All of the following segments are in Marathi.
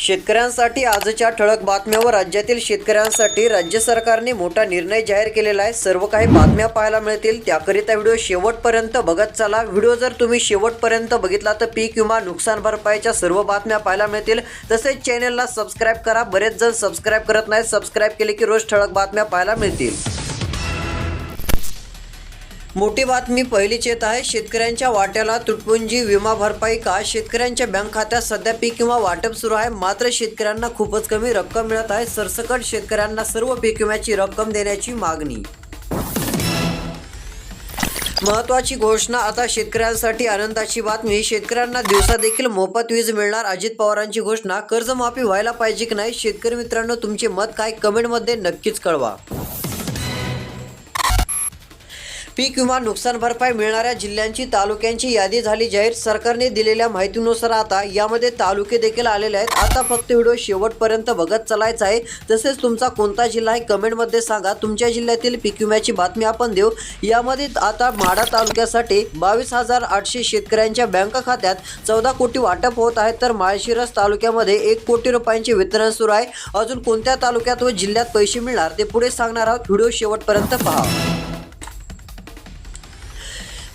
शेतकऱ्यांसाठी आजच्या ठळक बातम्यावर राज्यातील शेतकऱ्यांसाठी राज्य सरकारने मोठा निर्णय जाहीर केलेला आहे. सर्व काही बातम्या पाहायला मिळतील. त्याकरिता व्हिडिओ शेवटपर्यंत बघत चला. व्हिडिओ जर तुम्ही शेवटपर्यंत बघितला तर पीक विमा नुकसान भरपाईच्या सर्व बातम्या पाहायला मिळतील. तसेच चॅनलला सबस्क्राईब करा. बरेच जण सबस्क्राईब करत नाहीत. सबस्क्राईब केले की रोज ठळक बातम्या पाहायला मिळतील. मोठी बातमी पहिलीच येत आहे. शेतकऱ्यांच्या वाट्याला तुटपुंजी विमा भरपाई का? शेतकऱ्यांच्या बँक खात्यात सध्या पीक विमा वाटप सुरू आहे. मात्र शेतकऱ्यांना खूपच कमी रक्कम मिळत आहे. सरसकट शेतकऱ्यांना सर्व पीक विम्याची रक्कम देण्याची मागणी. महत्वाची घोषणा आता शेतकऱ्यांसाठी आनंदाची बातमी. शेतकऱ्यांना दिवसा देखील मोफत वीज मिळणार. अजित पवारांची घोषणा कर्जमाफी व्हायला पाहिजे की नाही? शेतकरी मित्रांनो तुमचे मत काय? कमेंटमध्ये नक्कीच कळवा. पीक विमा नुकसान भरपाई मिळणाऱ्या जिल्ह्यांची तालुक्यांची यादी झाली जाहीर. सरकारने दिलेल्या माहितीनुसार आता यामध्ये तालुके देखील आलेले आहेत. आता फक्त व्हिडिओ शेवटपर्यंत बघत चालायचा आहे. तसेच तुमचा कोणता जिल्हा आहे कमेंटमध्ये सांगा. तुमच्या जिल्ह्यातील पीक विम्याची बातमी आपण देऊ. यामध्ये आता माडा तालुक्यासाठी बावीस हजार आठशे शेतकऱ्यांच्या बँक खात्यात चौदा कोटी वाटप होत आहे. तर माळशिरस तालुक्यामध्ये एक कोटी रुपयांचे वितरण सुरू आहे. अजून कोणत्या तालुक्यात व जिल्ह्यात पैसे मिळणार ते पुढे सांगणार आहोत. व्हिडिओ शेवटपर्यंत पहा.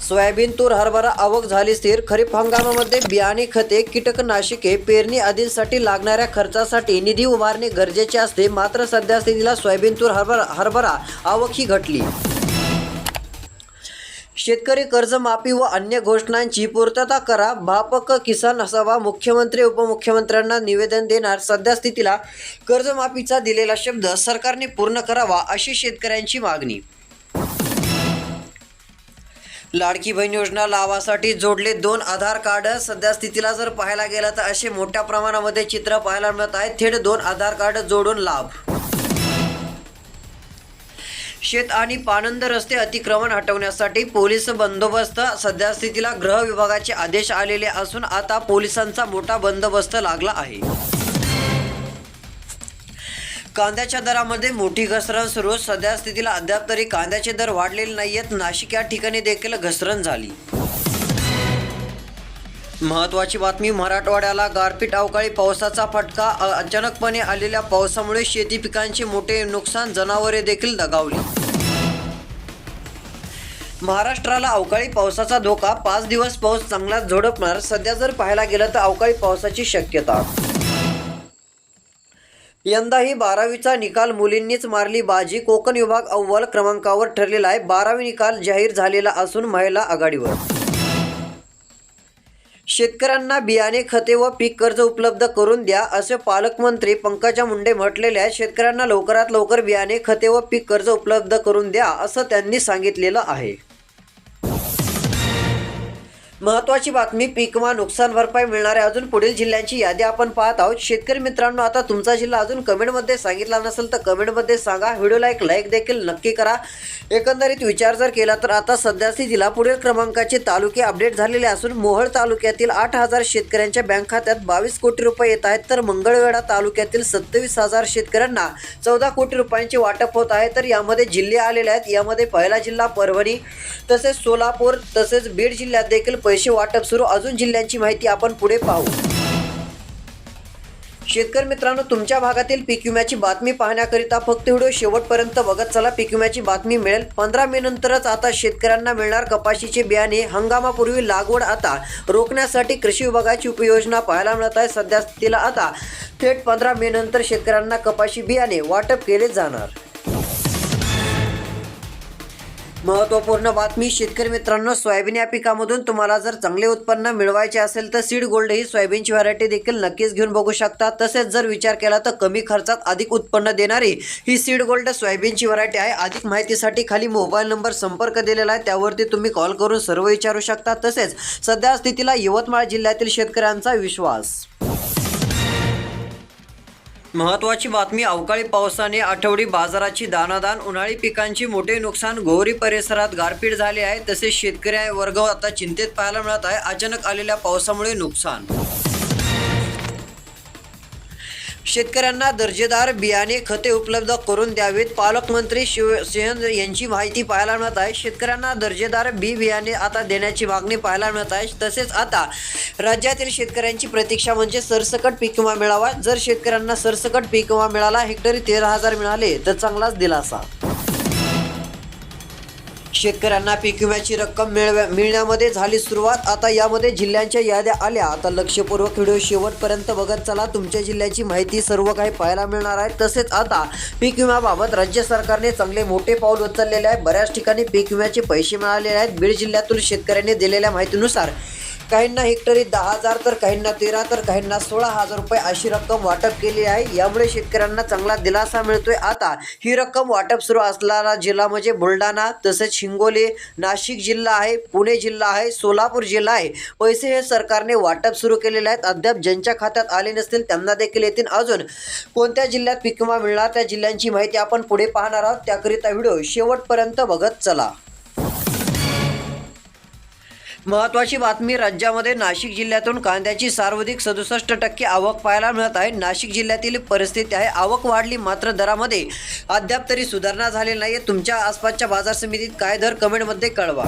सोयाबीन तूर हरभरा आवक झाली स्थिर. खरीप हंगामामध्ये बियाणे खते कीटकनाशके पेरणी आदींसाठी लागणाऱ्या खर्चासाठी निधी उभारणे गरजेचे असते. मात्र सध्या स्थितीला सोयाबीन तूर हरभरा हरभरा आवक ही घटली. शेतकरी कर्जमाफी व अन्य घोषणांची पूर्तता करा. भापक किसान सभा मुख्यमंत्री उपमुख्यमंत्र्यांना निवेदन देणार. सध्या स्थितीला कर्जमाफीचा दिलेला शब्द सरकारने पूर्ण करावा अशी शेतकऱ्यांची मागणी. लाडकी बहीण योजना लाभासाठी जोडले दोन आधार कार्ड. सध्या स्थितीला जर पाहायला गेलं तर असे मोठ्या प्रमाणामध्ये चित्र पाहायला मिळत आहे थेट दोन आधार कार्ड जोडून लाभ. शेत आणि पानंद रस्ते अतिक्रमण हटवण्यासाठी पोलीस बंदोबस्त. सध्या स्थितीला गृह विभागाचे आदेश आलेले असून आता पोलिसांचा मोठा बंदोबस्त लागला आहे. कांद्याच्या दरामध्ये मोठी घसरण सुरू. सध्या स्थितीला अद्याप तरी कांद्याचे दर वाढलेले नाही आहेत नाशिक या ठिकाणी देखील घसरण झाली. महत्वाची बातमी मराठवाड्याला गारपीट अवकाळी पावसाचा फटका. अचानकपणे आलेल्या पावसामुळे शेती पिकांचे मोठे नुकसान जनावरे देखील दगावली. महाराष्ट्राला अवकाळी पावसाचा धोका. पाच दिवस पाऊस चांगलाच झोडपणार. सध्या जर पाहायला गेलं तर अवकाळी पावसाची शक्यता. यंदाही बारावीचा निकाल मुलींनीच मारली बाजी. कोकण विभाग अव्वल क्रमांकावर ठरलेला आहे. बारावी निकाल जाहीर झालेला असून महिला आघाडीवर. शेतकऱ्यांना बियाणे खते व पीक कर्ज उपलब्ध करून द्या असे पालकमंत्री पंकजा मुंडे म्हटलेले आहे शेतकऱ्यांना लवकरात लवकर बियाणे खते व पीक कर्ज उपलब्ध करून द्या असं त्यांनी सांगितलेलं आहे. महत्वाची बातमी पीक विमा नुकसान भरपाई मिळणाऱ्या अजून पुढील जिल्ह्यांची यादी आपण पाहत आहोत. शेतकरी मित्रांनो आता तुमचा जिल्हा अजून कमेंटमध्ये सांगितला नसेल तर कमेंटमध्ये सांगा. व्हिडिओला एक लाईक देखील नक्की करा. एकंदरीत विचार जर केला तर आता सध्या जिल्हा पुढील क्रमांकाचे तालुके अपडेट झालेले असून मोहळ तालुक्यातील आठ हजार शेतकऱ्यांच्या बँक खात्यात बावीस कोटी रुपये येत आहेत. तर मंगळवेढा तालुक्यातील सत्तावीस हजार शेतकऱ्यांना चौदा कोटी रुपयांचे वाटप होत आहे. तर यामध्ये जिल्हे आलेले आहेत. यामध्ये पहिला जिल्हा परभणी तसेच सोलापूर तसेच बीड जिल्ह्यात देखील पैसे वाटप सुरू. अजून जिल्ह्यांची माहिती आपण पुढे पाहू. शेतकरी मित्रांनो तुमच्या भागातील पीक विम्याची बातमी पाहण्याकरिता फक्त व्हिडिओ शेवटपर्यंत बघत चला. पीक विम्याची बातमी मिळेल पंधरा मे नंतरच आता शेतकऱ्यांना मिळणार कपाशीचे बियाणे. हंगामापूर्वी लागवड आता रोखण्यासाठी कृषी विभागाची उपयोजना पाहायला मिळत आहे. सध्या स्थितीला आता थेट पंधरा मे नंतर शेतकऱ्यांना कपाशी बियाणे वाटप केले जाणार. महत्त्वपूर्ण बातमी शेतकरी मित्रांनो सोयाबीन या पिकामधून तुम्हाला जर चांगले उत्पन्न मिळवायचे असेल तर सीड गोल्ड ही सोयाबीनची व्हरायटी देखील नक्कीच घेऊन बघू शकता. तसेच जर विचार केला तर कमी खर्चात अधिक उत्पन्न देणारी ही सीड गोल्ड सोयाबीनची व्हरायटी आहे. अधिक माहितीसाठी खाली मोबाईल नंबर संपर्क दिलेला आहे. त्यावरती तुम्ही कॉल करून सर्व विचारू शकता. तसेच सध्या स्थितीला यवतमाळ जिल्ह्यातील शेतकऱ्यांचा विश्वास. महत्वाची बातमी अवकाळी पावसाने आठवडी बाजाराची दानादान उन्हाळी पिकांची मोठे नुकसान गोवरी परिसरात गारपीट झाली आहे तसेच शेतकरी वर्ग आता चिंतेत पाहायला मिळत आहे. अचानक आलेल्या पावसामुळे नुकसान शेतकऱ्यांना दर्जेदार बियाणे खते उपलब्ध करून द्यावीत. पालकमंत्री शिवसेन यांची माहिती पाहायला मिळत आहे. शेतकऱ्यांना दर्जेदार बी बियाणे आता देण्याची मागणी पाहायला मिळत आहे. तसेच आता राज्यातील शेतकऱ्यांची प्रतीक्षा म्हणजे सरसकट पीक विमा मिळावा. जर शेतकऱ्यांना सरसकट पीक विमा मिळाला हेक्टरी तेरा हजार मिळाले तर चांगलाच दिलासा. शेतकऱ्यांना पीक विम्याची रक्कम मिळव्या मिळण्यामध्ये झाली सुरुवात. आता यामध्ये जिल्ह्यांच्या याद्या आल्या. आता लक्षपूर्वक व्हिडिओ शेवटपर्यंत बघत चला. तुमच्या जिल्ह्याची माहिती सर्व काही पाहायला मिळणार आहे. तसेच आता पीक विम्याबाबत राज्य सरकारने चांगले मोठे पाऊल उचललेले आहे. बऱ्याच ठिकाणी पीक विम्याचे पैसे मिळालेले आहेत. बीड जिल्ह्यातील शेतकऱ्यांनी दिलेल्या माहितीनुसार काहींना हेक्टरी दहा हजार तर काहींना तेरा तर काहींना सोळा हजार रुपये अशी रक्कम वाटप केली आहे. यामुळे शेतकऱ्यांना चांगला दिलासा मिळतोय. आता ही रक्कम वाटप सुरू असणारा जिल्हा म्हणजे बुलढाणा तसेच हिंगोली नाशिक जिल्हा आहे पुणे जिल्हा आहे सोलापूर जिल्हा आहे. पैसे हे सरकारने वाटप सुरू केलेले आहेत. अद्याप ज्यांच्या खात्यात आले नसतील त्यांना देखील येतील. अजून कोणत्या जिल्ह्यात पीक विमा मिळणार त्या जिल्ह्यांची माहिती आपण पुढे पाहणार आहोत. त्याकरिता व्हिडिओ शेवटपर्यंत बघत चला. महत्वाची बातमी राज्यामध्ये नाशिक जिल्ह्यातून कांद्याची सर्वाधिक सदुसष्ट टक्के आवक पाहायला मिळत आहे. नाशिक जिल्ह्यातील परिस्थिती आहे. आवक वाढली मात्र दरामध्ये अद्याप तरी सुधारणा झालेली नाही तुमच्या आसपासच्या बाजार समितीत काय दर कमेंटमध्ये कळवा.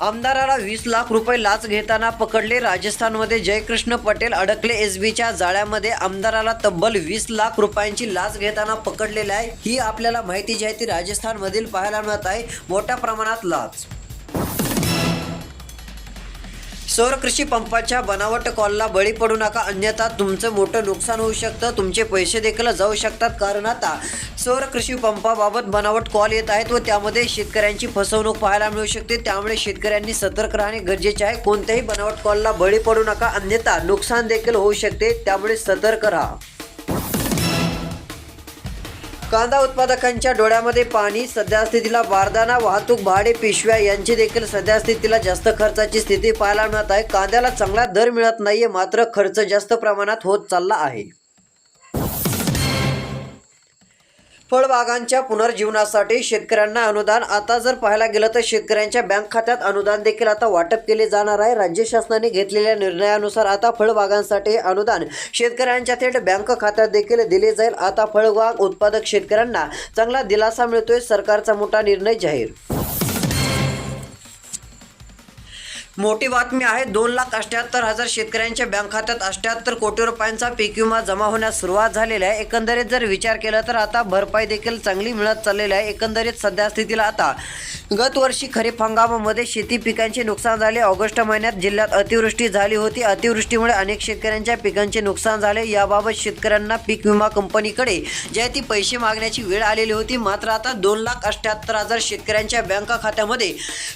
आमदाराला वीस लाख रुपये लाच घेताना पकडले राजस्थानमध्ये जयकृष्ण पटेल अडकले एस बीच्या जाळ्यामध्ये. आमदाराला तब्बल वीस लाख रुपयांची लाच घेताना पकडलेली आहे. ही आपल्याला माहिती जी आहे. ती राजस्थानमधील पाहायला मिळत आहे. मोठ्या प्रमाणात लाच सौर कृषी पंपाच्या बनावट कॉलला बळी पडू नका अन्यथा तुमचं मोठं नुकसान होऊ शकतं. तुमचे पैसे देखील जाऊ शकतात. कारण आता सौर कृषी पंपाबाबत बनावट कॉल येत आहेत व त्यामध्ये शेतकऱ्यांची फसवणूक पाहायला मिळू शकते. त्यामुळे शेतकऱ्यांनी सतर्क राहणे गरजेचे आहे. कोणत्याही बनावट कॉलला बळी पडू नका अन्यथा नुकसान देखील होऊ शकते. त्यामुळे सतर्क राहा. कांदा उत्पादकांच्या डोळ्यामध्ये पाणी सध्यास्थितीला वारदाना वाहतूक भाडे पिशव्या यांची देखील सध्यास्थितीला जास्त खर्चाची स्थिती पाहायला मिळत आहे. कांद्याला चांगला दर मिळत नाहीये मात्र खर्च जास्त प्रमाणात होत चालला आहे. फळबागांच्या पुनर्जीवनासाठी शेतकऱ्यांना अनुदान. आता जर पाहायला गेलं तर शेतकऱ्यांच्या बँक खात्यात अनुदान देखील आता वाटप केले जाणार आहे. राज्य शासनाने घेतलेल्या निर्णयानुसार आता फळबागांसाठी अनुदान शेतकऱ्यांच्या थेट बँक खात्यात देखील दिले जाईल. आता फळबाग उत्पादक शेतकऱ्यांना चांगला दिलासा मिळतोय. सरकारचा मोठा निर्णय जाहीर मोठी बातमी आहे दोन लाख अठ्याहत्तर हजार शेतकऱ्यांच्या बँक खात्यात अठ्याहत्तर कोटी रुपयांचा पीक विमा जमा होण्यास सुरुवात झालेली आहे. एकंदरीत जर विचार केला तर आता भरपाई देखील चांगली मिळत चाललेली आहे. एकंदरीत सध्या स्थितीला आता गत वर्षी खरीप हंगामामध्ये शेती पिकांचे नुकसान झाले. ऑगस्ट महिन्यात जिल्ह्यात अतिवृष्टी झाली होती. अतिवृष्टीमुळे अनेक शेतकऱ्यांच्या पिकांचे नुकसान झाले. याबाबत शेतकऱ्यांना पीक विमा कंपनीकडे ज्या ती पैसे मागण्याची वेळ आलेली होती. मात्र आता दोन लाख अठ्याहत्तर हजार शेतकऱ्यांच्या बँक खात्यामध्ये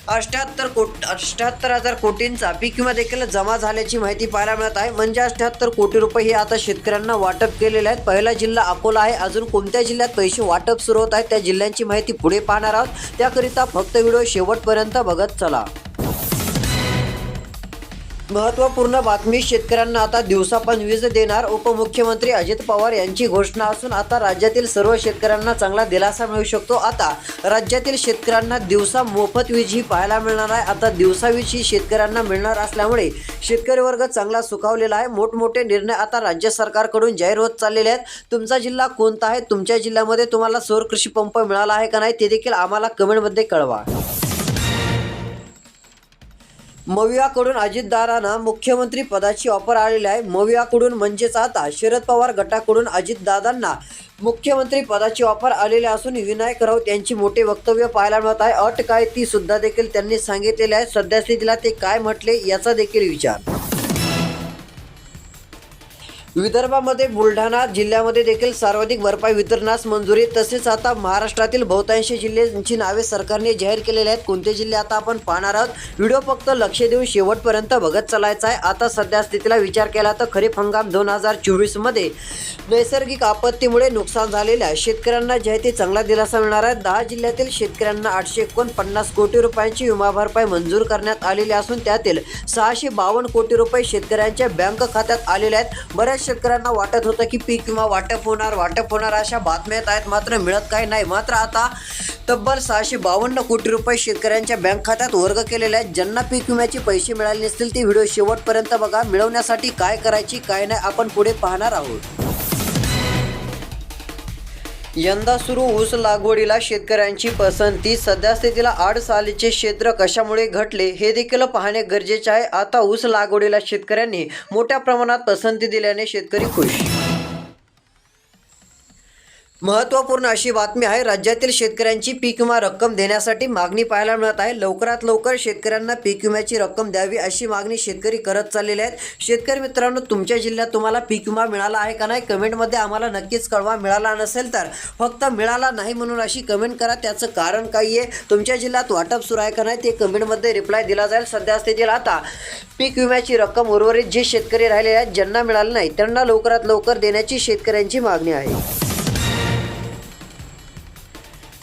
अठ्याहत्तर कोट अठ्याहत्तर हजार कोटींचा पीक विमा देखील जमा झाल्याची माहिती पाहायला मिळत आहे. म्हणजे अठ्याहत्तर कोटी रुपये हे आता शेतकऱ्यांना वाटप केलेले आहेत. पहिला जिल्हा अकोला आहे. अजून कोणत्या जिल्ह्यात पैसे वाटप सुरू होत आहेत त्या जिल्ह्यांची माहिती पुढे पाहणार आहोत. त्याकरिता फक्त व्हिडिओ शेवटपर्यंत बघत चला. महत्त्वपूर्ण बातमी शेतकऱ्यांना आता दिवसा पण वीज देणार उपमुख्यमंत्री अजित पवार यांची घोषणा असून आता राज्यातील सर्व शेतकऱ्यांना चांगला दिलासा मिळू शकतो. आता राज्यातील शेतकऱ्यांना दिवसा मोफत वीज ही पाहायला मिळणार आहे. आता दिवसा वीज ही शेतकऱ्यांना मिळणार असल्यामुळे शेतकरी वर्ग चांगला सुखावलेला आहे. मोठमोठे निर्णय आता राज्य सरकारकडून जाहीर होत चाललेले आहेत. तुमचा जिल्हा कोणता आहे? तुमच्या जिल्ह्यामध्ये तुम्हाला सौर कृषी पंप मिळाला आहे का नाही? ते देखील आम्हाला कमेंटमध्ये कळवा. मवियाकडून अजितदारांना मुख्यमंत्री पदाची ऑफर आलेली आहे. मवियाकडून म्हणजेच आता शरद पवार गटाकडून अजितदादांना मुख्यमंत्री पदाची ऑफर आलेली असून विनायक राऊत यांची मोठे वक्तव्य पाहायला मिळत आहे. अट काय ती सुद्धा देखील त्यांनी सांगितलेली आहे. सध्या स्थितीला ते काय म्हटले याचा देखील विचार. विदर्भामध्ये बुलढाणा जिल्ह्यामध्ये देखील सर्वाधिक भरपाई वितरणास मंजुरी. तसेच आता महाराष्ट्रातील बहुतांशी जिल्ह्यांची नावे सरकारने जाहीर केलेली आहेत. कोणते जिल्हे आता आपण पाहणार आहोत? व्हिडिओ फक्त लक्ष देऊन शेवटपर्यंत बघत चालायचा आहे. आता सध्या स्थितीला विचार केला तर खरीप हंगाम दोन हजार चोवीसमध्ये नैसर्गिक आपत्तीमुळे नुकसान झालेल्या शेतकऱ्यांना जे आहे ते चांगला दिलासा मिळणार आहे. दहा जिल्ह्यातील शेतकऱ्यांना आठशे एकोणपन्नास कोटी रुपयांची विमा भरपाई मंजूर करण्यात आलेली असून त्यातील सहाशे बावन्न कोटी रुपये शेतकऱ्यांच्या बँक खात्यात आलेले आहेत. बऱ्याच शेतकऱ्यांना वाटत होतं की पीक विमा वाटप होणार वाटप होणार अशा बातम्या येत आहेत. मात्र मिळत काही नाही. मात्र आता तब्बल सहाशे बावन्न कोटी रुपये शेतकऱ्यांच्या बँक खात्यात वर्ग केलेले आहेत. ज्यांना पीक विम्याचे पैसे मिळाले नसतील ते व्हिडिओ शेवटपर्यंत बघा. मिळवण्यासाठी काय करायची काय नाही आपण पुढे पाहणार आहोत. यंदा सुरू ऊस लागवडीला शेतकऱ्यांची पसंती. सध्या स्थितीला आठ सालीचे क्षेत्र कशामुळे घटले हे देखील पाहणे गरजेचे आहे. आता ऊस लागवडीला शेतकऱ्यांनी मोठ्या प्रमाणात पसंती दिल्याने शेतकरी खुश. महत्त्वपूर्ण अशी बातमी आहे राज्यातील शेतकऱ्यांची पीक विमा रक्कम देण्यासाठी मागणी पाहायला मिळत आहे. लवकरात लवकर शेतकऱ्यांना पीक विम्याची रक्कम द्यावी अशी मागणी शेतकरी करत चाललेले आहेत. शेतकरी मित्रांनो तुमच्या जिल्ह्यात तुम्हाला पीक विमा मिळाला आहे का नाही कमेंटमध्ये आम्हाला नक्कीच कळवा. मिळाला नसेल तर फक्त मिळाला नाही म्हणून अशी कमेंट करा. त्याचं कारण काही आहे. तुमच्या जिल्ह्यात वाटप सुरू आहे का नाही ते कमेंटमध्ये रिप्लाय दिला जाईल. सध्या स्थितीला आता पीक विम्याची रक्कम उर्वरित जे शेतकरी राहिले आहेत ज्यांना मिळाले नाही त्यांना लवकरात लवकर देण्याची शेतकऱ्यांची मागणी आहे.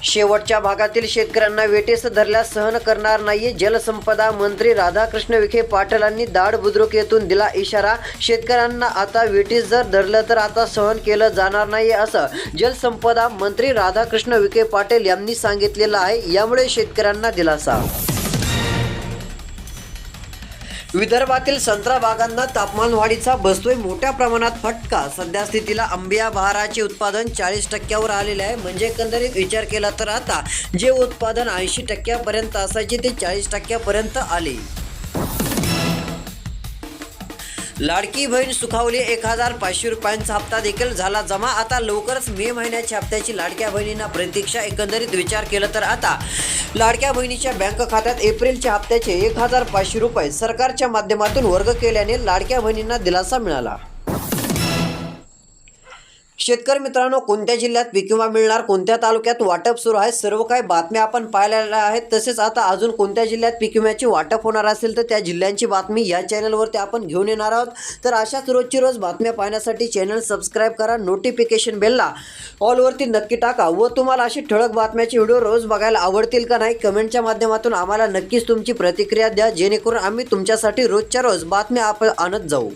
शेवटच्या भागातील शेतकऱ्यांना वेटेस धरल्यास सहन करणार नाही जलसंपदा मंत्री राधाकृष्ण विखे पाटलांनी दाड बुद्रुक येथून दिला इशारा. शेतकऱ्यांना आता वेटीस जर धरलं तर आता सहन केलं जाणार नाही असं जलसंपदा मंत्री राधाकृष्ण विखे पाटील यांनी सांगितलेलं आहे. यामुळे शेतकऱ्यांना दिलासा. विदर्भातील संत्रा बागांना तापमान वाढीचा बसतोय मोठ्या प्रमाणात फटका. सध्या स्थितीला आंबिया बहाराचे उत्पादन चाळीस टक्क्यावर आलेले आहे. म्हणजे एकंदरीत विचार केला तर आता जे उत्पादन ऐंशी टक्क्यापर्यंत असायचे ते चाळीस टक्क्यापर्यंत आले. लाडकी बहीण सुखावली एक हजार पाचशे रुपयांचा हप्ता देखील झाला जमा. आता लवकरच मे महिन्याच्या हप्त्याची लाडक्या बहिणींना प्रतीक्षा. एकंदरीत विचार केला तर आता लाडक्या बहिणीच्या बँक खात्यात एप्रिलच्या हप्त्याचे एक हजार पाचशे रुपये सरकारच्या माध्यमातून वर्ग केल्याने लाडक्या बहिणींना दिलासा मिळाला. शेतकरी मित्रांनो कोणत्या जिल्ह्यात पीक विमा मिळणार कोणत्या तालुक्यात वाटप सुरू आहे सर्व काही बातम्या आपण पाहिलेल्या आहेत. तसेच आता अजून कोणत्या जिल्ह्यात पीक विम्याची वाटप होणार असेल तर त्या जिल्ह्यांची बातमी या चॅनलवरती आपण घेऊन येणार आहोत. तर अशाच रोजची रोज बातम्या पाहण्यासाठी चॅनल सबस्क्राईब करा नोटिफिकेशन बेलला ऑलवरती नक्की टाका. व तुम्हाला अशी ठळक बातम्याचे व्हिडिओ रोज बघायला आवडतील का नाही कमेंटच्या माध्यमातून आम्हाला नक्कीच तुमची प्रतिक्रिया द्या जेणेकरून आम्ही तुमच्यासाठी रोजच्या रोज बातम्या आपण आणत जाऊ.